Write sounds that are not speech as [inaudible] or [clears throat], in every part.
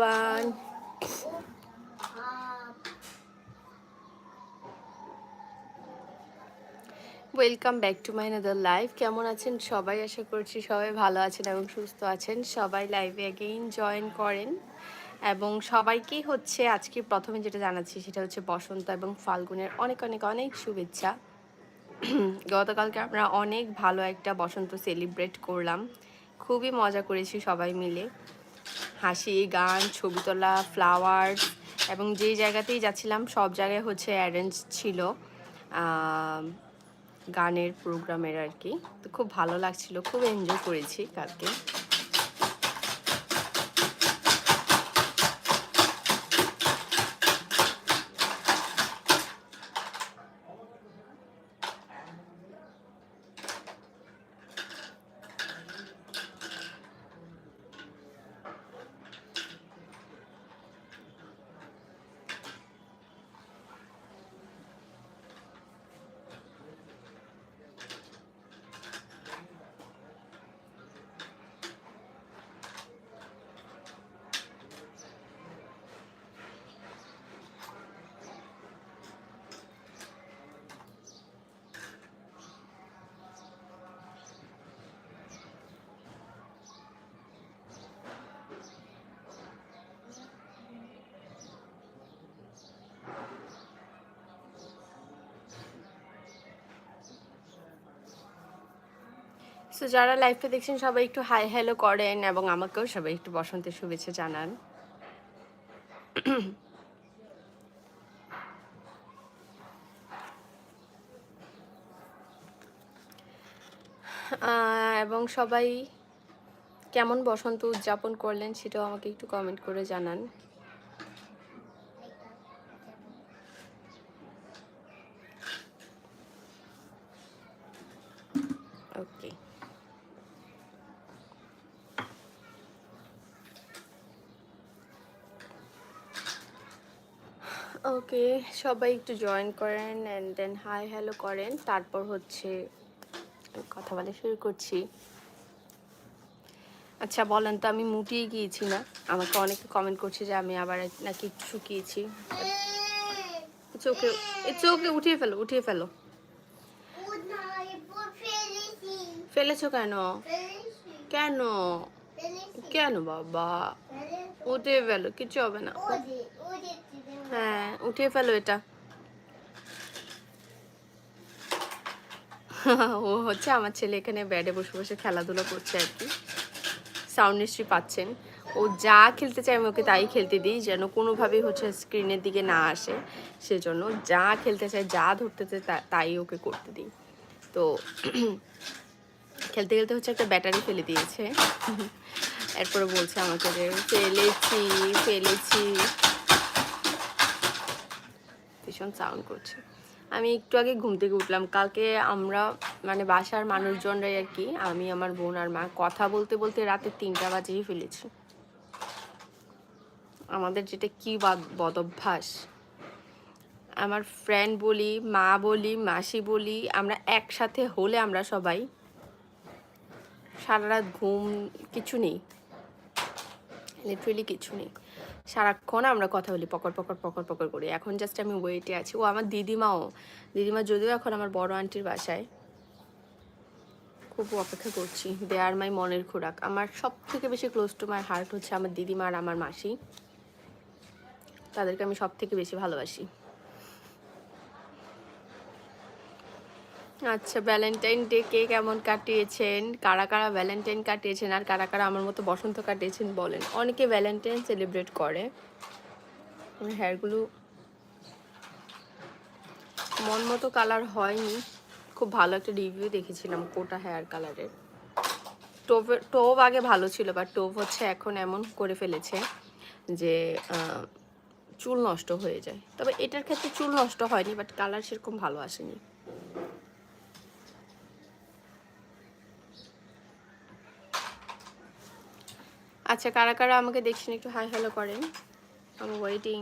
Everyone welcome back to my another live কেমন আছেন সবাই? আশা করছি সবাই ভালো আছেন এবং সুস্থ আছেন। সবাই লাইভে অ্যাগেইন জয়েন করেন। এবং সবাইকেই হচ্ছে আজকে প্রথমে যেটা জানাচ্ছি সেটা হচ্ছে বসন্ত এবং ফাল্গুনের অনেক অনেক অনেক শুভেচ্ছা। গতকালকে আমরা অনেক ভালো একটা বসন্ত সেলিব্রেট করলাম। খুবই মজা করেছি সবাই মিলে। হাসি, গান, ছবি তোলা ফ্লাওয়ার এবং যে জায়গাতেই যাচ্ছিলাম, সব জায়গায় হচ্ছে অ্যারেঞ্জ ছিল গানের প্রোগ্রামের আর কি। তো খুব ভালো লাগছিল, খুব এনজয় করেছি কালকে। সো যারা লাইভটা দেখছেন, সবাই একটু হাই হ্যালো করেন এবং আমাকেও সবাই একটু বসন্তের শুভেচ্ছা জানান। এবং সবাই কেমন বসন্ত উদযাপন করলেন সেটাও আমাকে একটু কমেন্ট করে জানান ওকে ওকে, সবাই একটু জয়েন করেন অ্যান্ড দেন হাই হ্যালো করেন। তারপর হচ্ছে কথা বলা শুরু করছি। আচ্ছা বলেন তো, আমি মুটিয়ে গিয়েছি না। আমাকে অনেকে কমেন্ট করছে যে আমি আবার নাকি শুকিয়েছি। চোখে চোখে উঠিয়ে ফেলো উঠিয়ে ফেলো। ফেলেছো কেন? কেন? কেন বাবা? উঠে ফেলো, কিছু হবে না। হ্যাঁ উঠিয়ে ফেলো এটা। ও হচ্ছে আমার ছেলে এখানে বেডে বসে বসে খেলাধুলা করছে আর কি। সাউন্ড নিশ্চয়ই পাচ্ছেন। ও যা খেলতে চায় আমি ওকে তাই খেলতে দিই, যেন কোনোভাবেই হচ্ছে স্ক্রিনের দিকে না আসে। সেজন্য যা খেলতে চায়, যা ধরতে চায় তাই ওকে করতে দিই। তো [clears throat] খেলতে খেলতে হচ্ছে একটা ব্যাটারি ফেলে দিয়েছে। [laughs] এরপরে বলছে আমাকে যে, ফেলেছি ফেলেছি। ভীষণ সাউন্ড করছে। আমি একটু আগে ঘুম থেকে উঠলাম। কালকে আমরা মানে বাসার মানুষজনরাই আর কি, আমি, আমার বোন আর মা কথা বলতে বলতে রাতে তিনটা বাজেই ফেলেছি। আমাদের যেটা কি বাদ- বদভ্যাস। আমার ফ্রেন্ড বলি, মা বলি, মাসি বলি, আমরা একসাথে হলে আমরা সবাই সারা রাত ঘুম, কিছু নেই। লিটারেলি কিছু নেই। সারাক্ষণ আমরা কথা বলি পকর পকর পকর পকর করি। এখন জাস্ট আমি ওয়েটে আছি। ও আমার দিদিমাও। দিদিমা যদিও এখন আমার বড় আন্টির বাসায়। খুব অপেক্ষা করছি। দে আর মাই মনের খোরাক। আমার সব থেকে বেশি ক্লোজ টু মাই হার্ট হচ্ছে আমার দিদিমা আর আমার মাসি। তাদেরকে আমি সব থেকে বেশি ভালোবাসি। আচ্ছা ভ্যালেন্টাইন ডে কে কেমন কাটিয়েছেন? কারা কারা ভ্যালেন্টাইন কাটিয়েছেন আর কারা কারা আমার মতো বসন্ত কাটিয়েছেন বলেন? অনেকে ভ্যালেন্টাইন সেলিব্রেট করে। হেয়ারগুলো মন মতো কালার হয়নি। খুব ভালো একটা রিভিউ দেখেছিলাম কোটা হেয়ার কালারের টোভের টোভ আগে ভালো ছিল বাট টোভ হচ্ছে এখন এমন করে ফেলেছে যে চুল নষ্ট হয়ে যায়। তবে এটার ক্ষেত্রে চুল নষ্ট হয়নি বাট কালার সেরকম ভালো আসেনি। আচ্ছা কারা কারা আমাকে দেখছেন একটু হাই হ্যালো করেন। আমি ওয়েটিং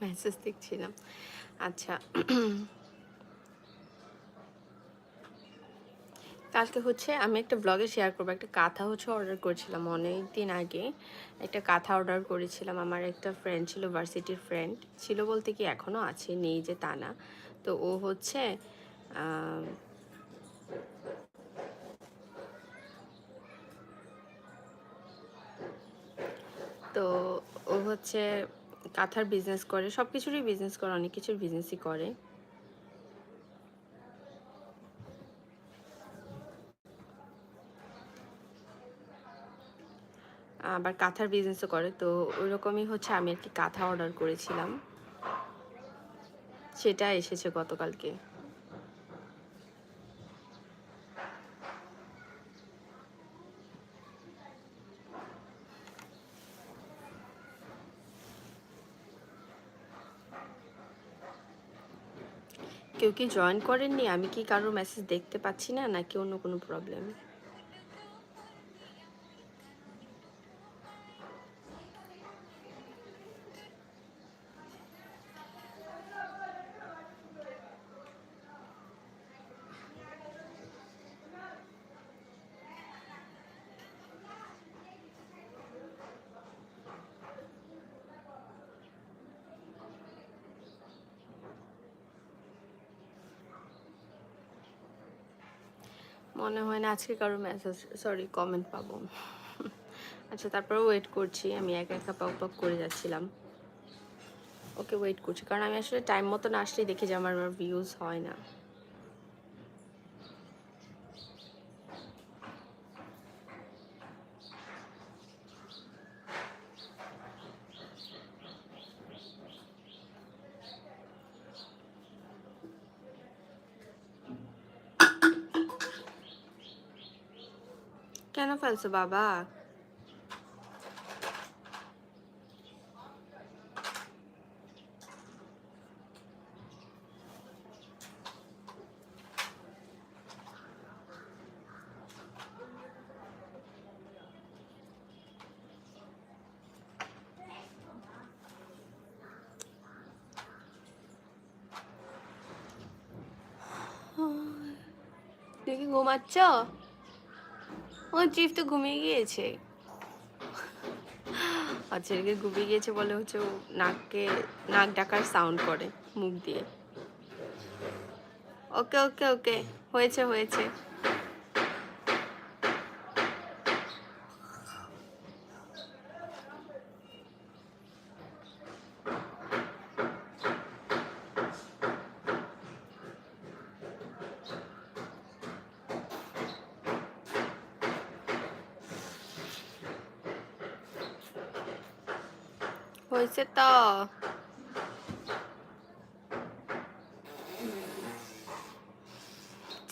মেসেজ দেখছিলাম আচ্ছা। কালকে হচ্ছে আমি একটা ব্লগে শেয়ার করব। একটা কাঁথা হচ্ছে অর্ডার করেছিলাম অনেক দিন আগে। একটা কাঁথা অর্ডার করেছিলাম। আমার একটা ফ্রেন্ড ছিল ভার্সিটির ফ্রেন্ড ছিল বলতে কি এখনও আছে, নেই যে তা না। তো ও হচ্ছে তো ও হচ্ছে কাঁথার বিজনেস করে সব কিছুরই বিজনেস করে, অনেক কিছুর বিজনেসই করে। আবার কাঁথার বিজনেসও করে, তো ওইরকমই হচ্ছে আমি কি কাঁথা অর্ডার করেছিলাম। সেটা এসেছে গতকালকে। কেউ কি জয়েন করেননি? আমি কি কারোর মেসেজ দেখতে পাচ্ছি না? নাকি অন্য কোনো প্রবলেম মনে হয় না আজকে কারও মেসেজ সরি কমেন্ট পাবো। আচ্ছা তারপরে ওয়েট করছি। আমি একা একা পাক পাক করে যাচ্ছিলাম। ওকে ওয়েট করছি। কারণ আমি আসলে টাইম মতন আসলেই দেখি যে আমার ভিউজ হয় না কেন ফেলছো বাবা তুই কি ঘুমাচ্ছ ও চিফ তো ঘুমিয়ে গিয়েছে। এদিকে ঘুমিয়ে গিয়েছে বলে হচ্ছে ও নাককে, নাক ডাকার সাউন্ড করে, মুখ দিয়ে। ওকে ওকে ওকে, হয়েছে হয়েছে। হয়েছে তো।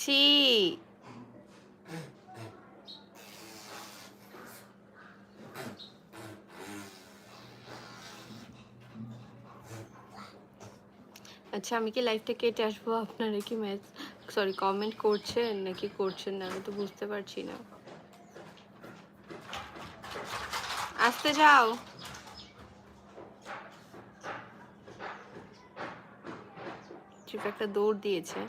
ছি। আচ্ছা আমি কি লাইভটা কেটে আসব আপনারা কি ম্যাচ সরি কমেন্ট করছেন নাকি করছেন না, আমি তো বুঝতে পারছি না। আসতে যাও। চিপ একটা দৌড় দিয়েছে।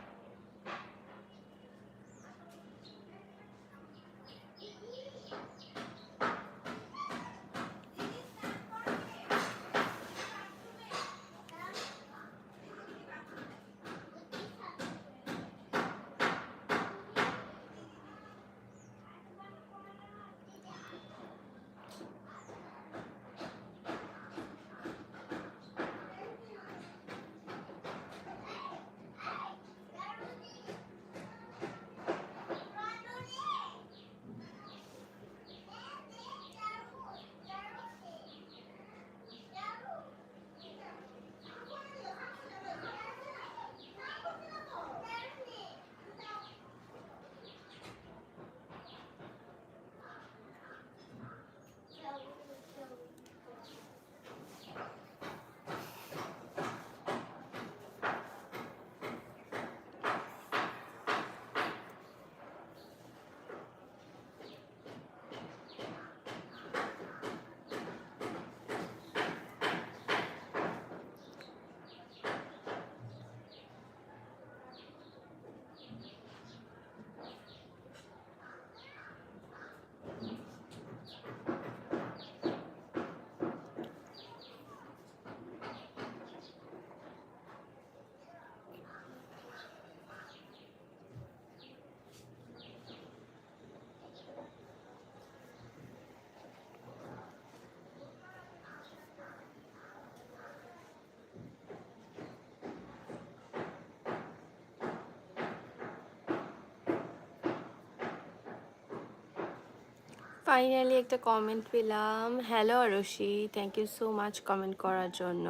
ফাইনালি একটা কমেন্ট পেলাম। Hello Arshi. Thank you so much comment করার জন্য।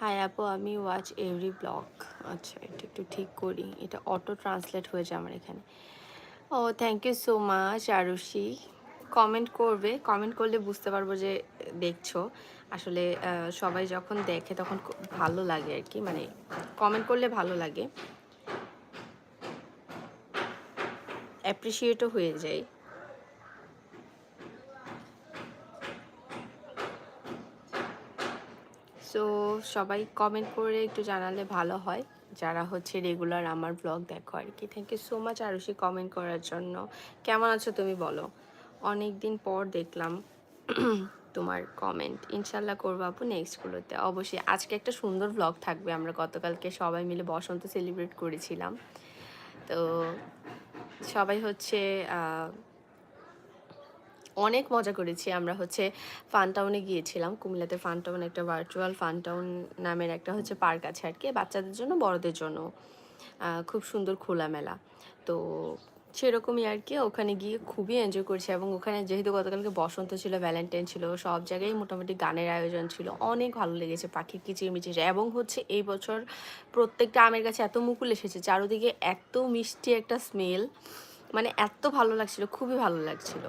হাই আপু, আমি ওয়াচ এভরি ব্লগ আচ্ছা এটা একটু ঠিক করি। এটা অটো ট্রান্সলেট হয়ে যায় আমার এখানে। ও thank you so much Arushi comment করবে। কমেন্ট করলে বুঝতে পারব যে দেখছ। আসলে সবাই যখন দেখে তখন ভালো লাগে আর কি। মানে কমেন্ট করলে ভালো লাগে। অ্যাপ্রিসিয়েটও হয়ে যায় সো সবাই কমেন্ট করে একটু জানালে ভালো হয়। যারা হচ্ছে রেগুলার আমার ব্লগ দেখো আর কি। Thank you so much Arushi comment করার জন্য। কেমন আছো তুমি বলো? অনেক দিন পর দেখলাম [clears throat] তোমার কমেন্ট ইনশাল্লাহ করব আপু নেক্সটগুলোতে অবশ্যই আজকে একটা সুন্দর ব্লগ থাকবে। আমরা গতকালকে সবাই মিলে বসন্ত সেলিব্রেট করেছিলাম। তো সবাই হচ্ছে অনেক মজা করেছি। আমরা হচ্ছে ফানটাউনে গিয়েছিলাম। কুমিল্লাতে ফানটাউন একটা ভার্চুয়াল ফানটাউন নামের একটা হচ্ছে পার্ক আছে আর কি। বাচ্চাদের জন্য, বড়দের জন্য। খুব সুন্দর খোলামেলা। তো সেরকমই আর কি। ওখানে গিয়ে খুবই এনজয় করেছি এবং ওখানে যেহেতু গতকালকে বসন্ত ছিল ভ্যালেন্টাইন ছিল, সব জায়গায় মোটামুটি গানের আয়োজন ছিল। অনেক ভালো লেগেছে পাখির কিচিরমিচির। এবং হচ্ছে এই বছর প্রত্যেকটা আমের কাছে এত মুকুল এসেছে, চারোদিকে এত মিষ্টি একটা স্মেল মানে এত ভালো লাগছিল, খুবই ভালো লাগছিল।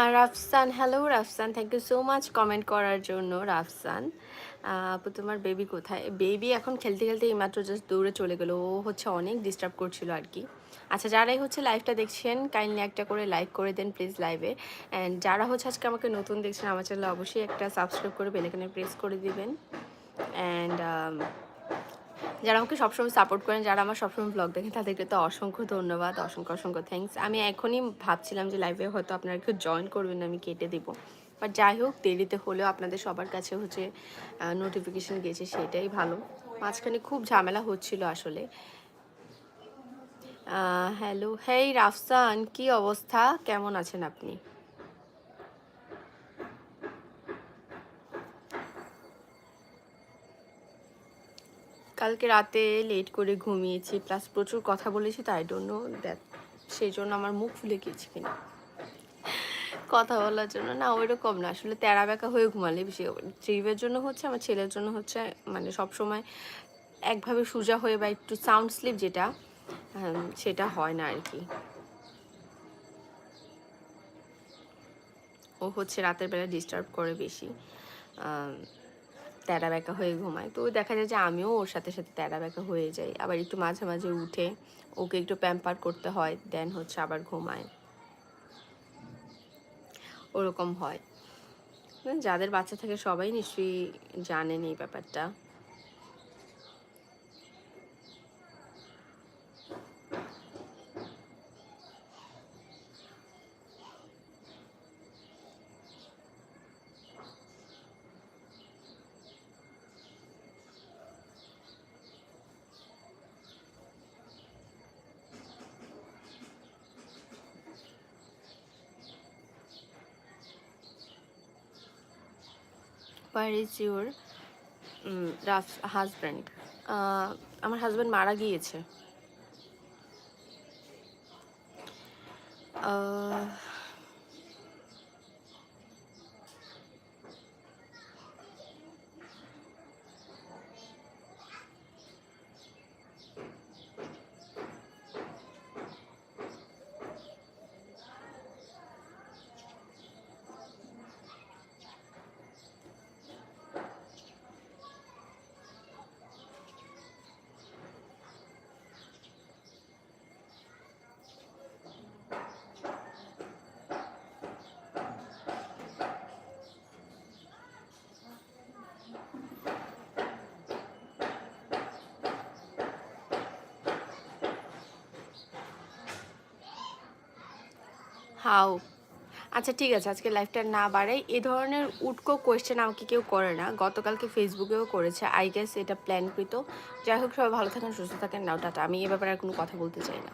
আর Rafsan hello Rafsan thank you so much comment করার জন্য রাফসান। আপু, তোমার বেবি কোথায়? বেবি এখন খেলতে খেলতে এইমাত্র জাস্ট দৌড়ে চলে গেলো। ও হচ্ছে অনেক ডিস্টার্ব করছিল আর কি। আচ্ছা যারাই হচ্ছে লাইভটা দেখছেন কাইন্ডলি একটা করে লাইক করে দেন প্লিজ লাইভে অ্যান্ড যারা হচ্ছে আজকে আমাকে নতুন দেখছেন, আমার চ্যানেলে অবশ্যই একটা সাবস্ক্রাইব করে বেলাইকানে প্রেস করে দিবেন। অ্যান্ড যারা আমাকে সবসময় সাপোর্ট করেন, যারা আমার সবসময় ব্লগ দেখেন, তাদেরকে তো অসংখ্য ধন্যবাদ, অসংখ্য অসংখ্য থ্যাঙ্কস আমি এখনই ভাবছিলাম যে লাইভে হয়তো আপনারা কেউ জয়েন করবেন, আমি কেটে দিব। বাট যাই হোক, দেরিতে হলেও আপনাদের সবার কাছে হচ্ছে নোটিফিকেশন গেছে, সেটাই ভালো। মাঝখানে খুব ঝামেলা হচ্ছিল আসলে। হ্যালো হেই রাফসান, কি অবস্থা? কেমন আছেন আপনি? কালকে রাতে লেট করে ঘুমিয়েছি প্লাস প্রচুর কথা বলেছি, তাই জন্য দ্যাট সেই জন্য আমার মুখ ফুলে গিয়েছে কিনা। কথা বলার জন্য, না, ওইরকম না, আসলে তেরা বেঁকা হয়ে ঘুমালে বেশি। ট্রিপের জন্য হচ্ছে, আমার ছেলের জন্য হচ্ছে মানে সব সময় একভাবে সোজা হয়ে বা একটু সাউন্ড স্লিপ যেটা সেটা হয় না আর কি। ও হচ্ছে রাতের বেলা ডিস্টার্ব করে বেশি। তেরা বেঁকা হয়ে ঘুমায়। তো দেখা যায় যে আমিও ওর সাথে সাথে তেরা বেঁকা হয়ে যাই। আবার একটু মাঝে মাঝে উঠে ওকে একটু প্যাম্পার করতে হয় দেন হচ্ছে আবার ঘুমায়। ওরকম হয়। যাদের বাচ্চা থাকে সবাই নিশ্চয়ই জানেন এই ব্যাপারটা। হোয়ার ইজ ইউর হাজব্যান্ড আমার হাজব্যান্ড মারা গিয়েছে। হাউ আচ্ছা ঠিক আছে, আজকে লাইফটা না বাড়াই। এ ধরনের উটকো কোয়েশ্চেন আমাকে কেউ করে না। গতকালকে ফেসবুকেও করেছে। আই গেস এটা প্ল্যানকৃত যাই হোক, সবাই ভালো থাকেন, সুস্থ থাকেন। Now, ta-ta. আমি এ ব্যাপারে আর কোনো কথা বলতে চাই না।